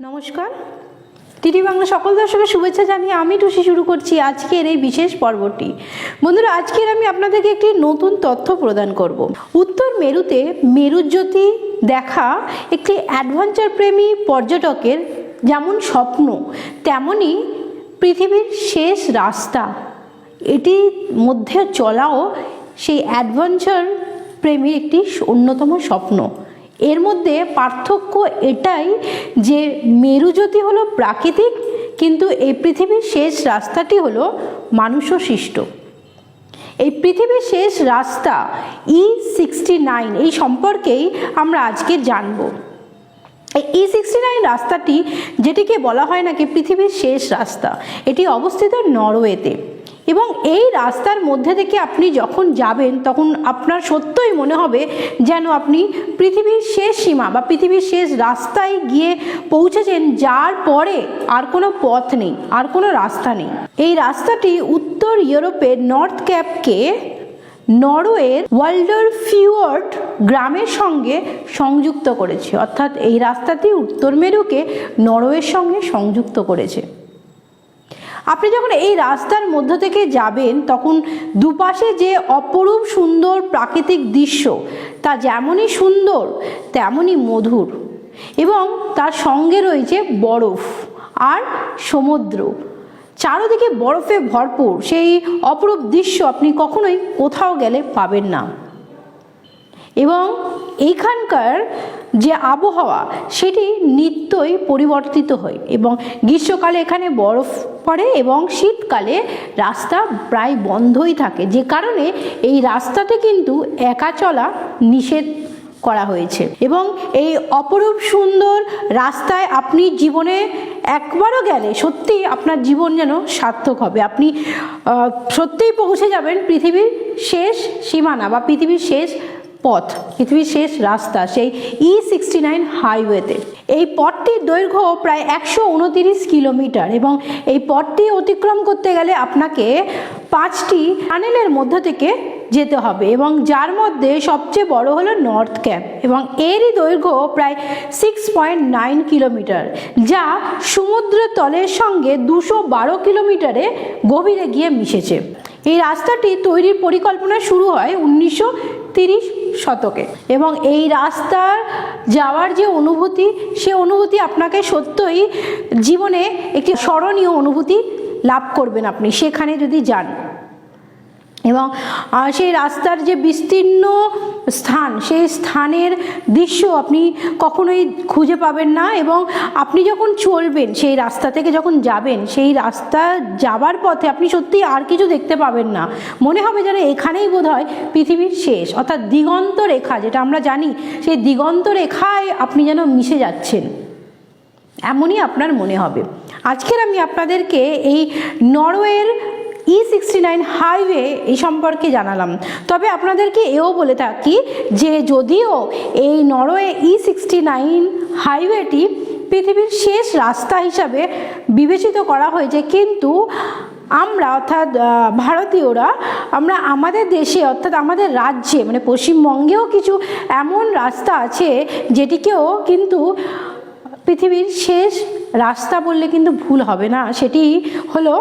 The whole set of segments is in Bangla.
নমস্কার। টিটি বাংলা সকল দর্শকের শুভেচ্ছা জানিয়ে আমি টুসি শুরু করছি আজকের এই বিশেষ পর্বটি। বন্ধুরা, আজকের আমি আপনাদেরকে একটি নতুন তথ্য প্রদান করব। উত্তর মেরুতে মেরুজ্যোতি দেখা একটি অ্যাডভেঞ্চার প্রেমী পর্যটকের যেমন স্বপ্ন, তেমনই পৃথিবীর শেষ রাস্তা। এটির মধ্যে চলাও সেই অ্যাডভেঞ্চার প্রেমীর একটি অন্যতম স্বপ্ন। এর মধ্যে পার্থক্য এটাই যে মেরুজ্যোতি হলো প্রাকৃতিক, কিন্তু এই পৃথিবীর শেষ রাস্তাটি হলো মানুষ সৃষ্ট এই পৃথিবীর শেষ রাস্তা ই সিক্সটি নাইন এই সম্পর্কেই আমরা আজকে জানব। এই ই সিক্সটি নাইন রাস্তাটি, যেটিকে বলা হয় নাকি পৃথিবীর শেষ রাস্তা, এটি অবস্থিত নরওয়েতে। এবং এই রাস্তার মধ্যে থেকে আপনি যখন যাবেন, তখন আপনার সত্যই মনে হবে যেন আপনি পৃথিবীর শেষ সীমা বা পৃথিবীর শেষ রাস্তায় গিয়ে পৌঁছেছেন, যার পরে আর কোনো পথ নেই, আর কোনো রাস্তা নেই। এই রাস্তাটি উত্তর ইউরোপের নর্থ ক্যাপকে নরওয়ের ওয়াল্ডার ফিওয়ার্ড গ্রামের সঙ্গে সংযুক্ত করেছে। অর্থাৎ এই রাস্তাটি উত্তর মেরুকে নরওয়ের সঙ্গে সংযুক্ত করেছে। আপনি যখন এই রাস্তার মধ্য থেকে যাবেন, তখন দুপাশে যে অপরূপ সুন্দর প্রাকৃতিক দৃশ্য, তা যেমনই সুন্দর, তেমনই মধুর। এবং তার সঙ্গে রয়েছে বরফ আর সমুদ্র। চারদিকে বরফে ভরপুর, সেই অপরূপ দৃশ্য আপনি কখনোই কোথাও গেলে পাবেন না। এবং এইখানকার যে আবহাওয়া, সেটি নিত্যই পরিবর্তিত হয় এবং গ্রীষ্মকালে এখানে বরফ পড়ে এবং শীতকালে রাস্তা প্রায় বন্ধই থাকে। যে কারণে এই রাস্তাতে কিন্তু একা চলা নিষেধ করা হয়েছে এবং এই অপরূপ সুন্দর রাস্তায় আপনি জীবনে একবারও গেলে সত্যি আপনার জীবন যেন সার্থক হবে। আপনি সত্যিই পৌঁছে যাবেন পৃথিবীর শেষ সীমানা বা পৃথিবীর শেষ পথ, পৃথিবীর শেষ রাস্তা, সেই ই সিক্সটি নাইন হাইওয়েতে এই পথটির দৈর্ঘ্য প্রায় একশো উনতিরিশ কিলোমিটার এবং এই পথটি অতিক্রম করতে গেলে আপনাকে পাঁচটি টানেলের মধ্য থেকে যেতে হবে এবং যার মধ্যে সবচেয়ে বড় হলো নর্থ ক্যাপ এবং এরই দৈর্ঘ্য প্রায় সিক্স পয়েন্ট নাইন কিলোমিটার, যা সমুদ্র তলের সঙ্গে দুশো বারো কিলোমিটারে গভীরে গিয়ে মিশেছে। এই রাস্তাটি তৈরির পরিকল্পনা শুরু হয় উনিশশো তিরিশ শতকে। এবং এই রাস্তার যাওয়ার যে অনুভূতি, সে অনুভূতি আপনাকে সত্যই জীবনে একটি স্মরণীয় অনুভূতি লাভ করবেন আপনি। সেখানে যদি যান। এবং সেই রাস্তার যে বিস্তীর্ণ স্থান, সেই স্থানের দৃশ্য আপনি কখনোই খুঁজে পাবেন না এবং আপনি যখন চলবেন, সেই রাস্তা থেকে যখন যাবেন, সেই রাস্তা যাবার পথে আপনি সত্যিই আর কিছু দেখতে পাবেন না। মনে হবে যেন এখানেই বোধ হয় পৃথিবীর শেষ, অর্থাৎ দিগন্ত রেখা, যেটা আমরা জানি, সেই দিগন্ত রেখায় আপনি যেন মিশে যাচ্ছেন। এমনই আপনার মনে হবে। আজকের আমি আপনাদেরকে এই নরওয়ের সিক্সটি নাইন হাইওয়ে এই সম্পর্কে জানালাম। তবে আপনাদেরকে এও বলে থাকি যে যদিও এই নরওয়ে ই সিক্সটি নাইন হাইওয়েটি পৃথিবীর শেষ রাস্তা হিসাবে বিবেচিত করা হয়েছে, কিন্তু আমরা অর্থাৎ ভারতীয়রা, আমরা আমাদের দেশে অর্থাৎ আমাদের রাজ্যে মানে পশ্চিমবঙ্গেও কিছু এমন রাস্তা আছে যেটিকেও কিন্তু পৃথিবীর শেষ রাস্তা বললে কিন্তু ভুল হবে না, সেটি হলো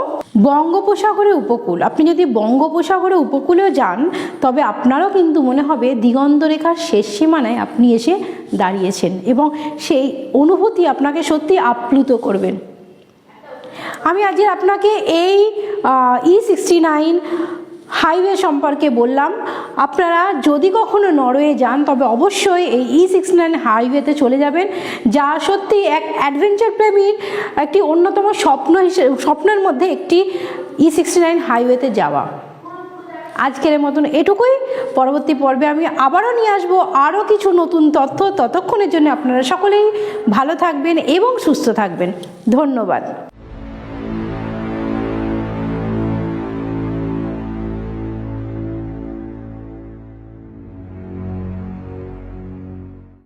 বঙ্গোপসাগরের উপকূল। আপনি যদি বঙ্গোপসাগরের উপকূলেও যান, তবে আপনারও কিন্তু মনে হবে দিগন্ত রেখার শেষ সীমানায় আপনি এসে দাঁড়িয়েছেন এবং সেই অনুভূতি আপনাকে সত্যি আপ্লুত করবেন। আমি আজকে আপনাকে এই ই সিক্সটি নাইন হাইওয়ে সম্পর্কে বললাম। আপনারা যদি কখনো নরওয়ে যান, তবে অবশ্যই এই ই সিক্সটি নাইন হাইওয়েতে চলে যাবেন, যা সত্যি এক অ্যাডভেঞ্চার প্রেমীর একটি অন্যতম স্বপ্ন হিসেবে স্বপ্নের মধ্যে একটি ই সিক্সটি নাইন হাইওয়েতে যাওয়া। আজকের মতন এটুকুই। পরবর্তী পর্বে আমি আবারও নিয়ে আসব আরও কিছু নতুন তথ্য। ততক্ষণের জন্য আপনারা সকলেই ভালো থাকবেন এবং সুস্থ থাকবেন। ধন্যবাদ।